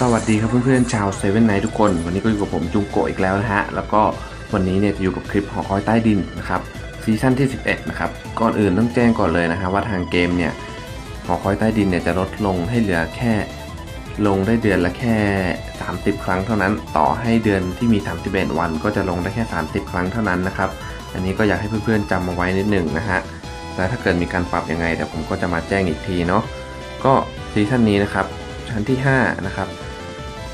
สวัสดีครับเพื่อนๆชาวเซเว่นไนทุกคน วันนี้ก็อยู่กับผมจุงโกอีกแล้วนะฮะ แล้วก็วันนี้เนี่ยจะอยู่กับคลิปหอคอยใต้ดินนะครับซีซั่นที่ 11 นะครับ ก่อนอื่นต้องแจ้งก่อนเลยนะฮะว่าทางเกมเนี่ยหอคอยใต้ดินเนี่ยจะลดลงให้เหลือแค่ลงได้เดือนละแค่ 30 ครั้งเท่านั้น ต่อให้เดือนที่มี 31 วัน ก็จะลงได้แค่ 30 ครั้งเท่านั้นนะครับ อันนี้ก็อยากให้เพื่อนๆจำมาไว้นิดหนึ่งนะฮะแล้วถ้าเกิดมีการปรับยังไงเดี๋ยวผมก็จะมาแจ้งอีกทีเนาะก็ซีซั่นนี้นะครับชั้นที่5นะครับ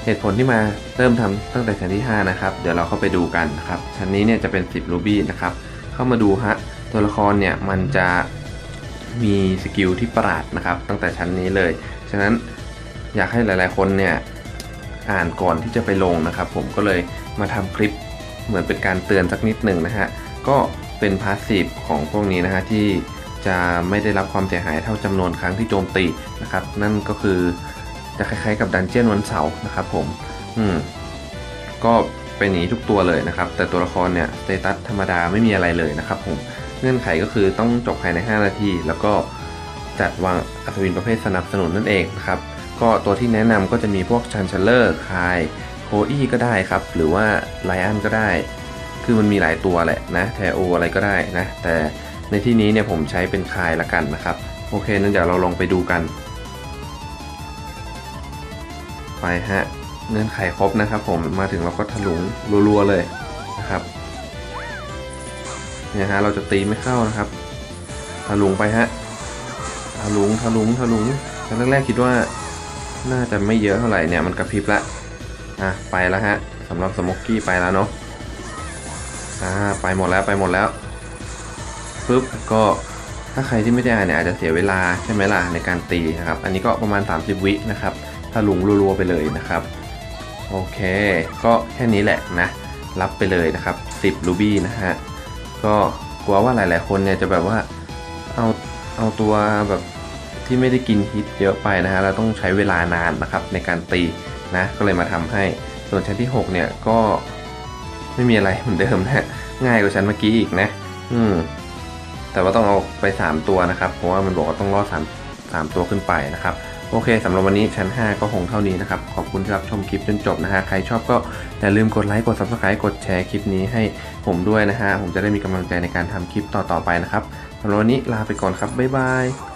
เหตุผลที่มาเริ่มทำตั้งแต่ชั้นที่ 5 นะครับ เดี๋ยวเราเข้าไปดูกันนะครับ ชั้นนี้เนี่ยจะเป็น 10 รูบี้นะครับ เข้ามาดูฮะ ตัวละครเนี่ยมันจะมีสกิลที่ประหลาดนะครับ ตั้งแต่ชั้นนี้เลย ฉะนั้นอยากให้หลายๆคนเนี่ยอ่านก่อนที่จะไปลงนะครับ ผมก็เลยมาทำคลิปเหมือนเป็นการเตือนสักนิดหนึ่งนะฮะ ก็เป็นพาสซีฟของพวกนี้นะฮะที่จะไม่ได้รับความเสียหายเท่าจำนวนครั้งที่โจมตีนะครับ นั่นก็คือ จะคล้ายๆกับดันเจียนวันเสาร์นะครับผม อืม ก็เป็นอย่างนี้ทุกตัวเลยนะครับ แต่ตัวละครเนี่ยสเตตัสธรรมดาไม่มีอะไรเลยนะครับผม เงื่อนไขก็คือต้องจบภายใน 5 นาที แล้วก็จัดวางอัศวินประเภทสนับสนุนนั่นเองนะครับ ก็ตัวที่แนะนำก็จะมีพวกชันเชลเลอร์คายโคอี้ก็ได้ครับ หรือว่าไลอันก็ได้ คือมันมีหลายตัวแหละนะแทโออะไรก็ได้นะ แต่ในที่นี้เนี่ยผมใช้เป็นคายละกันนะครับ โอเคนั้นเดี๋ยวเราลองไปดูกัน ไปฮะเงื่อนไขครบนะครับ ผมมาถึงเราก็ถลุงรัวๆเลยนะครับเนี่ยฮะเราจะตีไม่เข้านะครับถลุงไปฮะถลุงถลุงถลุงตอนแรกๆคิดว่าน่าจะไม่เยอะเท่าไหร่เนี่ยมันกระพริบละอะไปแล้วฮะสำหรับสโมกกี้ไปแล้วเนาะอ่าไปหมดแล้วไปหมดแล้วปึ๊บก็ถ้าใครที่ไม่ได้อ่านเนี่ยอาจจะเสียเวลาใช่ไหมล่ะในการตีนะครับ อันนี้ก็ประมาณ 30 วินะครับ ถ้าลุงรัวๆไปเลยนะครับโอเค ก็แค่นี้แหละนะ รับไปเลยนะครับ 10 รูบี้นะฮะ ก็กลัวว่าหลาย ๆ คนเนี่ยจะแบบว่าเอาเอาตัวแบบที่ไม่ได้กินฮิตเยอะไปนะฮะแล้วต้องใช้เวลานานนะครับในการตีนะ ก็เลยมาทำให้ ส่วนชั้นที่ 6 เนี่ยก็ไม่มีอะไรเหมือนเดิมนะฮะง่ายกว่าชั้นเมื่อกี้อีกนะ อืม แต่ว่าต้องเอาไป 3 ตัวนะครับ เพราะว่ามันบอกว่าต้องรอด3 3ตัวขึ้นไปนะครับ โอเคสำหรับวันนี้ชั้น 5 ก็คงเท่านี้นะครับ ขอบคุณที่รับชมคลิปจนจบนะฮะ ใครชอบก็อย่าลืมกดไลค์ กด subscribe กดแชร์คลิปนี้ให้ผมด้วยนะฮะ ผมจะได้มีกำลังใจในการทำคลิปต่อๆไปนะครับสำหรับวันนี้ลาไปก่อนครับ บ๊ายบาย